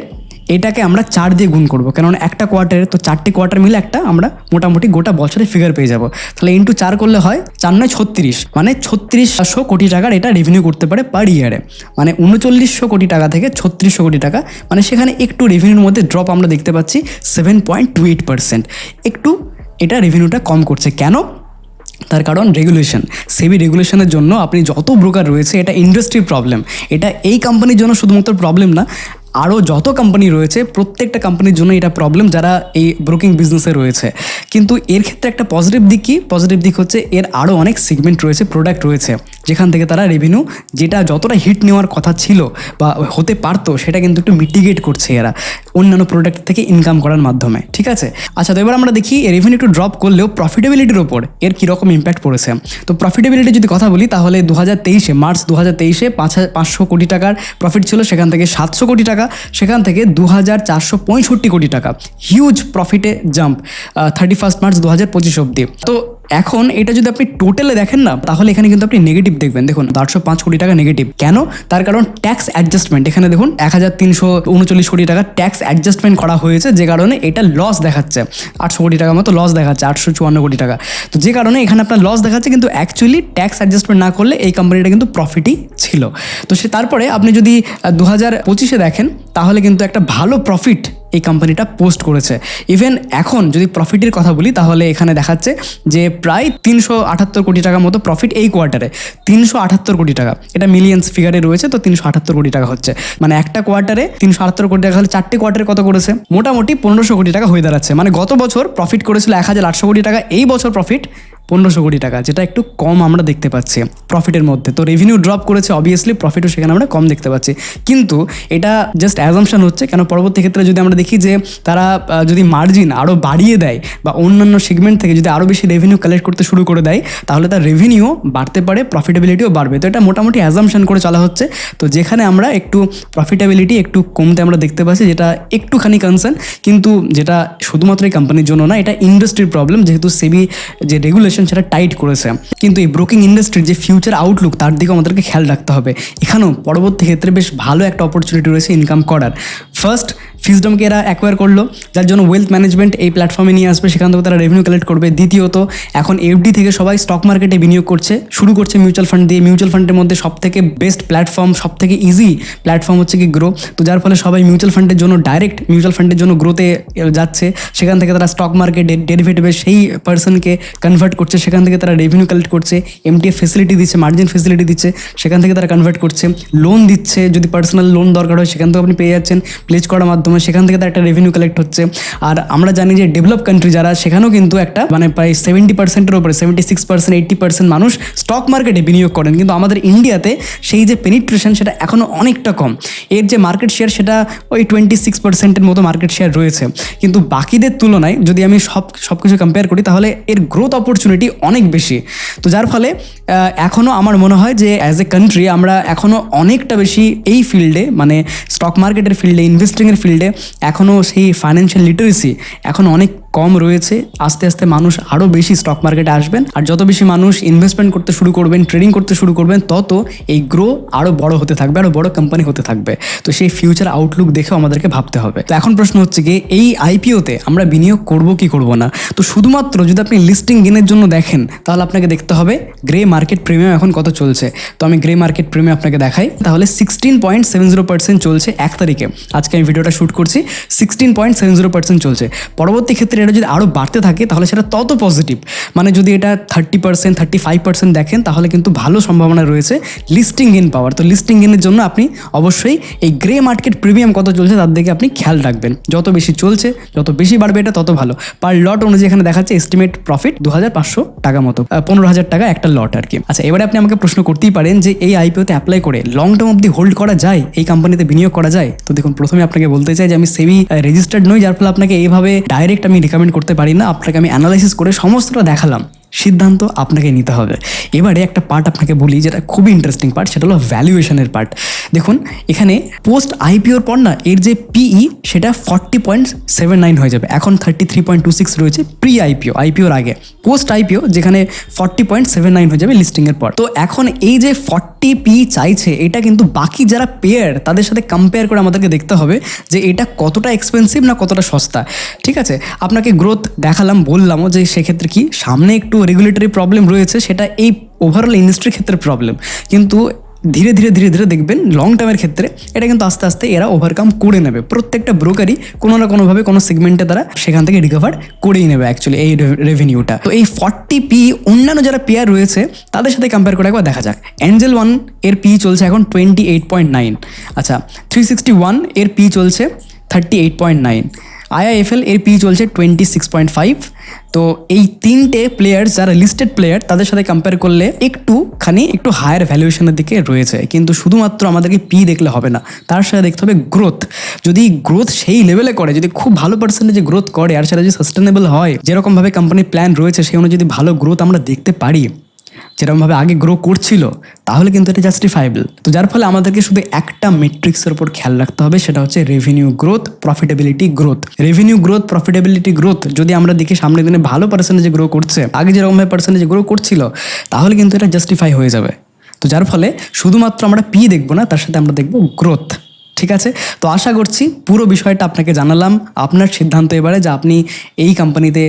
এটাকে আমরা চার দিয়ে গুণ করব। কেননা একটা কোয়ার্টারে তো চারটি কোয়ার্টার মিলে একটা আমরা মোটামুটি গোটা বছরে ফিগার পেয়ে যাব। তাহলে ইন্টু চার করলে হয় চার নয় ছত্রিশ। মানে ছত্রিশশো কোটি টাকার এটা রেভিনিউ করতে পারে পার ইয়ারে মানে উনচল্লিশশো কোটি টাকা থেকে ছত্রিশশো কোটি টাকা। মানে সেখানে একটু রেভিনিউর মধ্যে ড্রপ আমরা দেখতে পাচ্ছি seven point two eight percent একটু এটা রেভিনিউটা কম করছে। কেন? তার কারণ রেগুলেশন সেবি রেগুলেশনের জন্য আপনি যত ব্রোকার রয়েছে, এটা ইন্ডাস্ট্রির প্রবলেম এটা এই কোম্পানির জন্য শুধুমাত্র প্রবলেম না আরও যত কোম্পানি রয়েছে, প্রত্যেকটা কোম্পানির জন্য এটা প্রবলেম যারা এই ব্রোকিং বিজনেসে রয়েছে। কিন্তু এর ক্ষেত্রে একটা পজিটিভ দিক কী? পজিটিভ দিক হচ্ছে এর আরও অনেক সেগমেন্ট রয়েছে প্রোডাক্ট রয়েছে। যেখান থেকে তারা রেভিনিউ যেটা যতটা হিট নেওয়ার কথা ছিল বা হতে পারতো, সেটা কিন্তু একটু মিটিগেট করছে এরা। অন্যান্য প্রোডাক্ট থেকে ইনকাম করার মাধ্যমে, ঠিক আছে? আচ্ছা তো এবার আমরা দেখি রেভিনিউ একটু ড্রপ করলেও প্রফিটেবিলিটির ওপর এর কীরকম ইম্প্যাক্ট পড়েছে। তো প্রফিটেবিলিটি যদি কথা বলি, তাহলে দু হাজার তেইশে, মার্চ দু হাজার তেইশে পাঁচ পাঁচশো কোটি টাকার প্রফিট ছিল, সেখান থেকে সাতশো কোটি টাকা সেখান থেকে দু হাজার চারশো পঁয়ষট্টি কোটি টাকা। হিউজ প্রফিটে জাম্প থার্টি ফার্স্ট মার্চ দু হাজার পঁচিশ অব্দি তো এখন এটা যদি আপনি টোটালে দেখেন না, তাহলে এখানে কিন্তু আপনি নেগেটিভ দেখবেন। দেখুন, আটশো পাঁচ কোটি টাকা নেগেটিভ কেন? তার কারণ ট্যাক্স অ্যাডজাস্টমেন্ট এখানে দেখুন, এক হাজার তিনশো উনচল্লিশ কোটি টাকা ট্যাক্স অ্যাডজাস্টমেন্ট করা হয়েছে, যে কারণে এটা লস দেখাচ্ছে। আটশো কোটি টাকার মতো লস দেখাচ্ছে, আটশো চুয়ান্ন কোটি টাকা। তো যে কারণে এখানে আপনার লস দেখাচ্ছে, কিন্তু অ্যাকচুয়ালি ট্যাক্স অ্যাডজাস্টমেন্ট না করলে এই কোম্পানিটা কিন্তু প্রফিটই ছিল। তো সে, তারপরে আপনি যদি দু হাজার পঁচিশে দেখেন, তাহলে কিন্তু একটা ভালো প্রফিট এই কোম্পানিটা পোস্ট করেছে। ইভেন এখন যদি প্রফিটের কথা বলি, তাহলে এখানে দেখাচ্ছে যে প্রায় তিনশো আটাত্তর কোটি টাকার মতো প্রফিট এই কোয়ার্টারে তিনশো আটাত্তর কোটি টাকা। এটা মিলিয়ন্স ফিগারে রয়েছে, তো তিনশো আটাত্তর কোটি টাকা হচ্ছে। মানে একটা কোয়ার্টারে তিনশো আটাত্তর কোটি টাকা হলে চারটে কোয়ার্টারে কত করেছে? মোটামুটি পনেরোশো কোটি টাকা হয়ে দাঁড়াচ্ছে। মানে গত বছর প্রফিট করেছিল এক হাজার আটশো কোটি টাকা, এই বছর প্রফিট পনেরোশো কোটি টাকা, যেটা একটু কম আমরা দেখতে পাচ্ছি প্রফিটের মধ্যে। তো রেভিনিউ ড্রপ করেছে অবভিয়াসলি প্রফিটও সেখানে আমরা কম দেখতে পাচ্ছি। কিন্তু এটা জাস্ট অ্যাজামশন হচ্ছে, কেন পরবর্তী ক্ষেত্রে যদি আমরা দেখি যে তারা যদি মার্জিন আরও বাড়িয়ে দেয় বা অন্যান্য সেগমেন্ট থেকে যদি আরও বেশি রেভিনিউ কালেক্ট করতে শুরু করে দেয়, তাহলে তার রেভিনিউ বাড়তে পারে প্রফিটেবিলিটিও বাড়বে। তো এটা মোটামুটি অ্যাজামশন করে চলা হচ্ছে। তো যেখানে আমরা একটু প্রফিটেবিলিটি একটু কমতে আমরা দেখতে পাচ্ছি, যেটা একটুখানি কনসার্ন কিন্তু যেটা শুধুমাত্র এই কোম্পানির জন্য না, এটা ইন্ডাস্ট্রির প্রবলেম যেহেতু সেবি যে রেগুলেশন সেটা টাইট করেছে। কিন্তু এই ব্রোকিং ইন্ডাস্ট্রির যে ফিউচার আউটলুক তার দিকে আমাদেরকে খেয়াল রাখতে হবে। এখানেও পরবর্তী ক্ষেত্রে বেশ ভালো একটা অপরচুনিটি রয়েছে ইনকাম করার। ফার্স্ট ফিজডমকে এরা অ্যাকোয়ার করল, যার জন্য ওয়েলথ ম্যানেজমেন্ট এই প্ল্যাটফর্মে নিয়ে আসবে। সেখান থেকে তারা রেভিনিউ কালেক্ট করবে। দ্বিতীয়ত, এখন এফডি থেকে সবাই স্টক মার্কেটে বিনিয়োগ করছে। শুরু করছে মিউচুয়াল ফান্ড দিয়ে। মিউচুয়াল ফান্ডের মধ্যে সব থেকে বেস্ট প্ল্যাটফর্ম সব থেকে ইজি প্ল্যাটফর্ম হচ্ছে কি গ্রো তো যার ফলে সবাই মিউচুয়াল ফান্ডের জন্য ডাইরেক্ট মিউচুয়াল ফান্ডের জন্য গ্রোতে যাচ্ছে। সেখান থেকে তারা স্টক মার্কেটে ডেরিভেটিভে সেই পার্সনকে কনভার্ট করছে। সেখান থেকে তারা রেভিনিউ কালেক্ট করছে। এমটিএফ ফেসিলিটি দিচ্ছে মার্জিন ফেসিলিটি দিচ্ছে। সেখান থেকে তারা কনভার্ট করছে। লোন দিচ্ছে। যদি পার্সোনাল লোন দরকার হয়, সেখান থেকে আপনি পেয়ে যাচ্ছেন। প্লেজ করার মাধ্যমে সেখান থেকে তার একটা রেভিনিউ কালেক্ট হচ্ছে। আর আমরা জানি যে ডেভেলপ কান্ট্রি যারা, সেখানেও কিন্তু একটা মানে প্রায় সেভেন্টি পার্সেন্টের উপরে seventy six percent eighty percent মানুষ স্টক মার্কেটে বিনিয়োগ করেন। কিন্তু আমাদের ইন্ডিয়াতে সেই যে পেনিট্রেশন সেটা এখনও অনেকটা কম। এর যে মার্কেট শেয়ার সেটা ওই টোয়েন্টি সিক্স পার্সেন্টের মতো মার্কেট শেয়ার রয়েছে। কিন্তু বাকিদের তুলনায় যদি আমি সব সব কিছু কম্পেয়ার করি, তাহলে এর গ্রোথ অপরচুনিটি অনেক বেশি। তো যার ফলে এখনও আমার মনে হয় যে অ্যাজ এ কান্ট্রি আমরা এখনও অনেকটা বেশি এই ফিল্ডে মানে স্টক মার্কেটের ফিল্ডে ইনভেস্টিংয়ের ফিল্ডে এখনও সেই ফাইন্যান্সিয়াল লিটারেসি এখন অনেক কম রয়েছে, আস্তে আস্তে মানুষ আরও বেশি স্টক মার্কেটে আসবেন। আর যত বেশি মানুষ ইনভেস্টমেন্ট করতে শুরু করবেন ট্রেডিং করতে শুরু করবেন, তত এই গ্রো আরও বড় হতে থাকবে আরও বড় কোম্পানি হতে থাকবে। তো সেই ফিউচার আউটলুক দেখেও আমাদেরকে ভাবতে হবে। তো এখন প্রশ্ন হচ্ছে কি, এই আইপিওতে আমরা বিনিয়োগ করব কি করব না? তো শুধুমাত্র যদি আপনি লিস্টিং গেনের জন্য দেখেন, তাহলে আপনাকে দেখতে হবে গ্রে মার্কেট প্রিমিয়াম এখন কত চলছে। তো আমি গ্রে মার্কেট প্রিমিয়াম আপনাকে দেখাই। তাহলে sixteen point seven zero percent চলছে এক তারিখে। আজকে আমি ভিডিওটা শ্যুট করছি sixteen point seven zero percent চলছে। পরবর্তী ক্ষেত্রে এটা যদি আরও বাড়তে থাকে, তাহলে সেটা তত পজিটিভ মানে যদি এটা thirty percent thirty five percent দেখেন, তাহলে কিন্তু ভালো সম্ভাবনা রয়েছে লিস্টিং গেন পাওয়ার তো লিস্টিং গেনের জন্য আপনি অবশ্যই এই গ্রে মার্কেট প্রিমিয়াম কত চলছে তার দিকে আপনি খেয়াল রাখবেন। যত বেশি চলছে, যত বেশি বাড়বে এটা তত ভালো। পার লট অনুযায়ী এখানে দেখাচ্ছে এস্টিমেট প্রফিট দু হাজার পাঁচশো টাকা মতো পনেরো হাজার টাকা একটা লট আর কি। আচ্ছা এবারে আপনি আমাকে প্রশ্ন করতেই পারেন যে এই আইপিওতে অ্যাপ্লাই করে লং টার্ম অব্দি হোল্ড করা যায়? এই কোম্পানিতে বিনিয়োগ করা যায়? তো দেখুন, প্রথমে আপনাকে বলতে চাই যে আমি সেবি রেজিস্টার্ড নই, যার ফলে আপনাকে এইভাবে ডাইরেক্ট আমি রেকমেন্ড করতে পারি না। আপনাকে আমি অ্যানালাইসিস করে সমস্তটা দেখালাম। সিদ্ধান্ত আপনাকে নিতে হবে। এবারে একটা পার্ট আপনাকে বলি যেটা খুবই ইন্টারেস্টিং পার্ট সেটা হলো ভ্যালুয়েশনের পার্ট দেখুন, এখানে পোস্ট আইপিওর পর না, এর যে পিই সেটা ফর্টি পয়েন্ট সেভেন নাইন হয়ে যাবে। এখন thirty three point two six রয়েছে প্রি আইপিও আইপিওর আগে। পোস্ট আইপিও যেখানে ফর্টি পয়েন্ট সেভেন নাইন হয়ে যাবে লিস্টিংয়ের পর। তো এখন এই যে ফর্টি পি চাইছে, এটা কিন্তু বাকি যারা পেয়ার তাদের সাথে কম্পেয়ার করে আমাদেরকে দেখতে হবে যে এটা কতটা এক্সপেন্সিভ না কতটা সস্তা। ঠিক আছে? আপনাকে গ্রোথ দেখালাম, বললামও যে সেক্ষেত্রে কি, সামনে একটু রেগুলেটরি প্রবলেম রয়েছে, সেটা এই ওভারঅল ইন্ডাস্ট্রির ক্ষেত্রে প্রবলেম কিন্তু ধীরে ধীরে ধীরে ধীরে দেখবেন লং টার্মের ক্ষেত্রে এটা কিন্তু আস্তে আস্তে এরা ওভারকাম করে নেবে। প্রত্যেকটা ব্রোকারই কোনো না কোনোভাবে কোনো সেগমেন্টে তারা সেখান থেকে রিকভার করেই নেবে অ্যাকচুয়ালি এই রেভিনিউটা তো এই ফর্টি পি অন্যান্য যারা পেয়ার রয়েছে, তাদের সাথে কম্পেয়ার করে একবার দেখা যাক। অ্যাঞ্জেল ওয়ানের পি চলছে এখন টোয়েন্টি এইট পয়েন্ট নাইন আচ্ছা থ্রি সিক্সটি ওয়ানের পি চলছে thirty eight point nine I I F L এর পি চলছে টোয়েন্টি সিক্স পয়েন্ট ফাইভ তো এই তিনটে প্লেয়ার যারা লিস্টেড প্লেয়ার তাদের সাথে কম্পেয়ার করলে একটুখানি, একটু হায়ার ভ্যালুয়েশনের দিকে রয়েছে। কিন্তু শুধুমাত্র আমাদেরকে পি দেখলে হবে না, তার সাথে দেখতে হবে গ্রোথ যদি গ্রোথ সেই লেভেলে করে, যদি খুব ভালো পার্সেন্টেজে গ্রোথ করে, আর সেটা যদি সাস্টেনেবল হয়, যেরকমভাবে কোম্পানির প্ল্যান রয়েছে, সেই অনুযায়ী ভালো গ্রোথ আমরা দেখতে পারি যেরকমভাবে আগে গ্রো করছিল, তাহলে কিন্তু এটা জাস্টিফাইবল তো যার ফলে আমাদেরকে শুধু একটা মেট্রিক্সের উপর খেয়াল রাখতে হবে, সেটা হচ্ছে revenue growth profitability growth revenue growth profitability growth যদি আমরা দেখি সামনের দিনে ভালো পার্সেন্টেজে গ্রো করছে, আগে যেরকমভাবে পার্সেন্টেজে গ্রো করছিল, তাহলে কিন্তু এটা জাস্টিফাই হয়ে যাবে। তো যার ফলে শুধুমাত্র আমরা পি দেখব না, তার সাথে আমরা দেখব গ্রোথ ঠিক আছে? তো আশা করছি পুরো বিষয়টা আপনাকে জানালাম। আপনার সিদ্ধান্ত এবারে যে আপনি এই কোম্পানিতে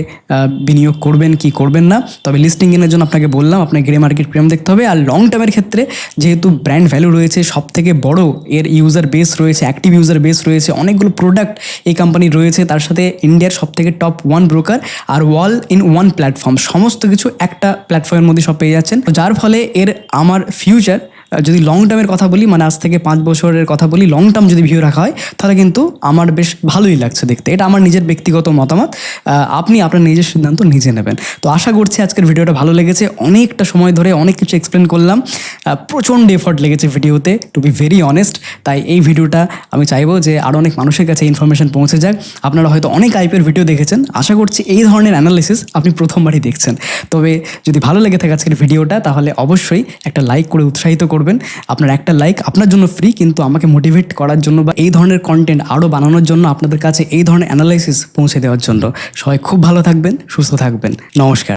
বিনিয়োগ করবেন কি করবেন না। তবে লিস্টিং এর জন্য আপনাকে বললাম আপনাকে গ্রে মার্কেট প্রিমিয়াম দেখতে হবে। আর লং টার্মের ক্ষেত্রে যেহেতু ব্র্যান্ড ভ্যালু রয়েছে সব থেকে বড় এর ইউজার বেস রয়েছে অ্যাক্টিভ ইউজার বেস রয়েছে, অনেকগুলো প্রোডাক্ট এই কোম্পানির রয়েছে। তার সাথে ইন্ডিয়ার সব থেকে টপ ওয়ান ব্রোকার আর ওয়াল ইন ওয়ান প্ল্যাটফর্ম সমস্ত কিছু একটা প্ল্যাটফর্মের মধ্যে সব পেয়ে যাচ্ছেন। যার ফলে এর আমার ফিউচার যদি লং টার্মের কথা বলি মানে আজ থেকে পাঁচ বছরের কথা বলি লং টার্ম যদি ভিউ রাখা হয়, তাহলে কিন্তু আমার বেশ ভালোই লাগছে দেখতে। এটা আমার নিজের ব্যক্তিগত মতামত। আপনি আপনার নিজের সিদ্ধান্ত নিজে নেবেন। তো আশা করছি আজকের ভিডিওটা ভালো লেগেছে। অনেকটা সময় ধরে অনেক কিছু এক্সপ্লেন করলাম। প্রচণ্ড এফর্ট লেগেছে ভিডিওতে টু বি ভেরি অনেস্ট তাই এই ভিডিওটা আমি চাইব যে আরও অনেক মানুষের কাছে ইনফরমেশন পৌঁছে যাক। আপনারা হয়তো অনেক আইপিএর ভিডিও দেখেছেন। আশা করছি এই ধরনের অ্যানালিসিস আপনি প্রথমবারই দেখছেন। তবে যদি ভালো লেগে থাকে আজকের ভিডিওটা, তাহলে অবশ্যই একটা লাইক করে উৎসাহিত করবেন, আপনার একটা লাইক আপনার জন্য ফ্রি কিন্তু আমাকে মোটিভেট করার জন্য বা এই ধরনের কন্টেন্ট আরও বানানোর জন্য আপনাদের কাছে এই ধরনের অ্যানালাইসিস পৌঁছে দেওয়ার জন্য। সবাই খুব ভালো থাকবেন, সুস্থ থাকবেন। নমস্কার।